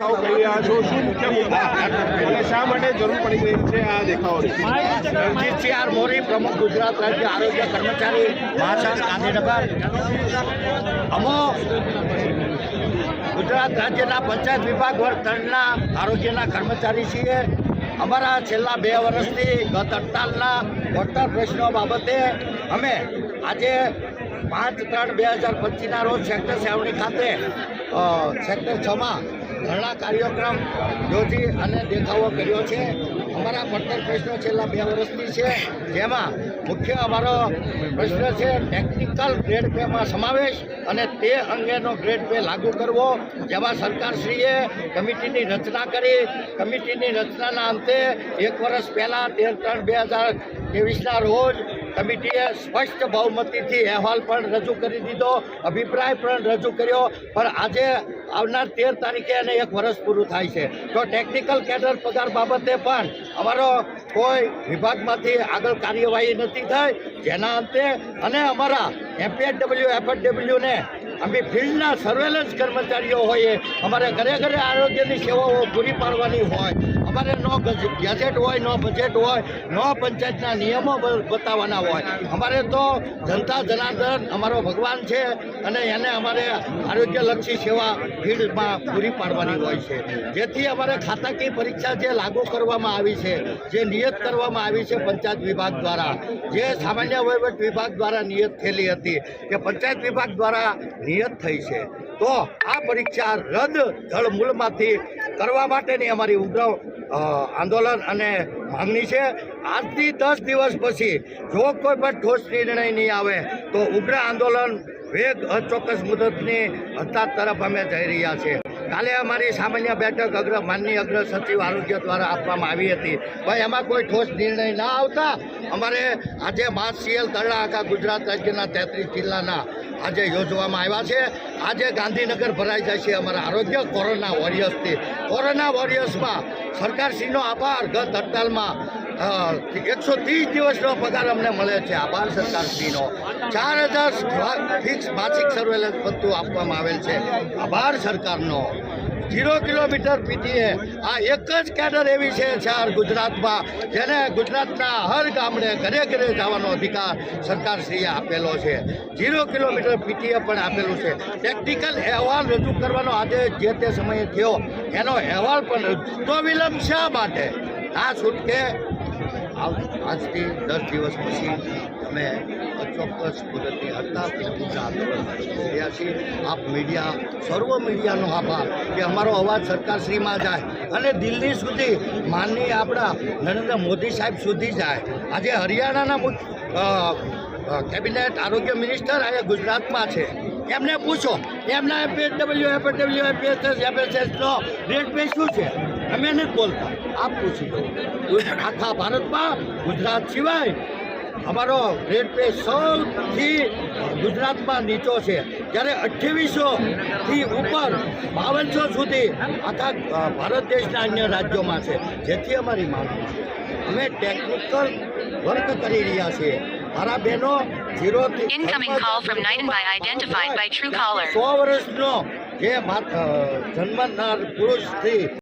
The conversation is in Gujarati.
શું માટે જરૂર પડી ગઈ છે આર મોરી પ્રમુખ ગુજરાત રાજ્ય આરોગ્ય કર્મચારી અમો ગુજરાત રાજ્યના પંચાયત વિભાગ વર્ગ ત્રણના આરોગ્યના કર્મચારી છીએ. અમારા છેલ્લા બે વર્ષથી ગત હડતાલના વળતર પ્રશ્નો બાબતે અમે આજે પાંચ ત્રણ બે હજાર પચીસના રોજ સેક્ટર સેવણી ખાતે સેક્ટર છમાં ધરણા કાર્યક્રમ યોજી અને દેખાવો કર્યો છે. અમારા પડતર પ્રશ્નો છેલ્લા બે વર્ષથી છે. જેમાં મુખ્ય અમારો પ્રશ્ન છે ટેકનિકલ ગ્રેડ પેમાં સમાવેશ અને તે અંગેનો ગ્રેડ પે લાગુ કરવો. જેમાં સરકારશ્રીએ કમિટીની રચના કરી. કમિટીની રચનાના અંતે એક વર્ષ પહેલાં, તેર ત્રણ બે હજાર ત્રેવીસના રોજ કમિટીએ સ્પષ્ટ બહુમતીથી અહેવાલ પણ રજૂ કરી દીધો, અભિપ્રાય પણ રજૂ કર્યો, પણ આજે આવનાર તેર તારીખે એને એક વર્ષ પૂરું થાય છે. તો ટેકનિકલ કેડર પગાર બાબતે પણ અમારો કોઈ વિભાગમાંથી આગળ કાર્યવાહી નથી થઈ. જેના અંતે અને અમારા એમપીએચડબલ્યુ એફએચડબલ્યુને અમે ફિલ્ડના સર્વેલન્સ કર્મચારીઓ હોઈએ, અમારે ઘરે ઘરે આરોગ્યની સેવાઓ પૂરી પાડવાની હોય. અમારે નો ગજ- ગેજેટ હોય નો બજેટ હોય નો પંચાયતના નિયમો બતાવવાના હોય. અમારે તો જનતા જનાર્દન અમારો ભગવાન છે અને એને અમારે આરોગ્યલક્ષી સેવા ફિલ્ડમાં પૂરી પાડવાની હોય છે. જેથી અમારે ખાતાકીય પરીક્ષા જે લાગુ કરવામાં આવી છે જે નિયત કરવામાં આવી છે પંચાયત વિભાગ દ્વારા જે સામાન્ય વહીવટ વિભાગ દ્વારા નિયત થયેલી હતી કે પંચાયત વિભાગ દ્વારા નિયત થઈ છે. તો આ પરીક્ષા રદ જળ મૂળમાંથી કરવા માટેની અમારી ઉગ્ર અ, આંદોલન અને માંગણી છે. આજથી દસ દિવસ પછી, જો કોઈ પણ ઠોસ નિર્ણય નહીં આવે, તો ઉગ્ર આંદોલન વેગ અચોક્કસ મુદતની હડતાળ તરફ અમે જઈ રહ્યા છીએ. કાલે અમારી સામાન્ય બેઠક અગ્ર માનનીય અગ્ર સચિવ આરોગ્ય દ્વારા આપવામાં આવી હતી. ભાઈ, એમાં કોઈ ઠોસ નિર્ણય ના આવતા? અમારે આજે સીએલ તરણા આખા ગુજરાત રાજ્યના તેત્રીસ જિલ્લાના આજે યોજવામાં આવ્યા છે. આજે ગાંધીનગર ભરાઈ જાય છે અમારા આરોગ્ય કોરોના વોરિયર્સથી. કોરોના વોરિયર્સમાં સરકારશ્રીનો આભાર. ગત હડતાલમાં એકસો ત્રીસ દિવસનો પગાર અમને મળે છે. આભાર સરકારશ્રીનો. ચાર હજાર ફિક્સ માસિક સર્વેલન્સ ભથ્થું આપવામાં આવેલ છે. આભાર સરકારનો. Zero kilometre PTA. આ એક જ કેડર એવી છે ચાર ગુજરાતમાં, જેને ગુજરાતના હર ગામડે ઘરે ઘરે જવાનો અધિકાર સરકારશ્રીએ આપેલો છે. ઝીરો કિલોમીટર પીટીએ પણ આપેલું છે. ટેકનિકલ અહેવાલ રજૂ કરવાનો આજે જે તે સમયે થયો, એનો અહેવાલ પણ તો વિલંબ શા માટે? આ છૂટકે આજથી દસ દિવસ પછી અમે અચોક્કસ મુદતની હડતાલ અને છીએ આપ મીડિયા સર્વ મીડિયાનો આભાર કે અમારો અવાજ સરકારશ્રીમાં જાય અને દિલ્હી સુધી માનની આપણા નરેન્દ્ર મોદી સાહેબ સુધી જાય આજે હરિયાણાના કેબિનેટ આરોગ્ય મિનિસ્ટર આજે ગુજરાતમાં છે એમને પૂછો એમના એફએડબલ્યુ એફએડબલ્યુ એફએસએસ એફએસએસનો રેટ પે શું છે અમે નથી બોલતા આપ પૂછી દો આખા ભારતમાં ગુજરાત સિવાય અમારો રેટ પે સૌથી ગુજરાતમાં નીચો છે જ્યારે અઠ્યાવીસોથી ઉપર બાવનસો સુધી આખા ભારત દેશના અન્ય રાજ્યોમાં છે જેથી અમારી માંગ છે. અમે ટેકનિકલ વર્ક કરી રહ્યા છીએ મારા બહેનો ઝીરો. સો વર્ષનો જે જન્મનાર પુરુષથી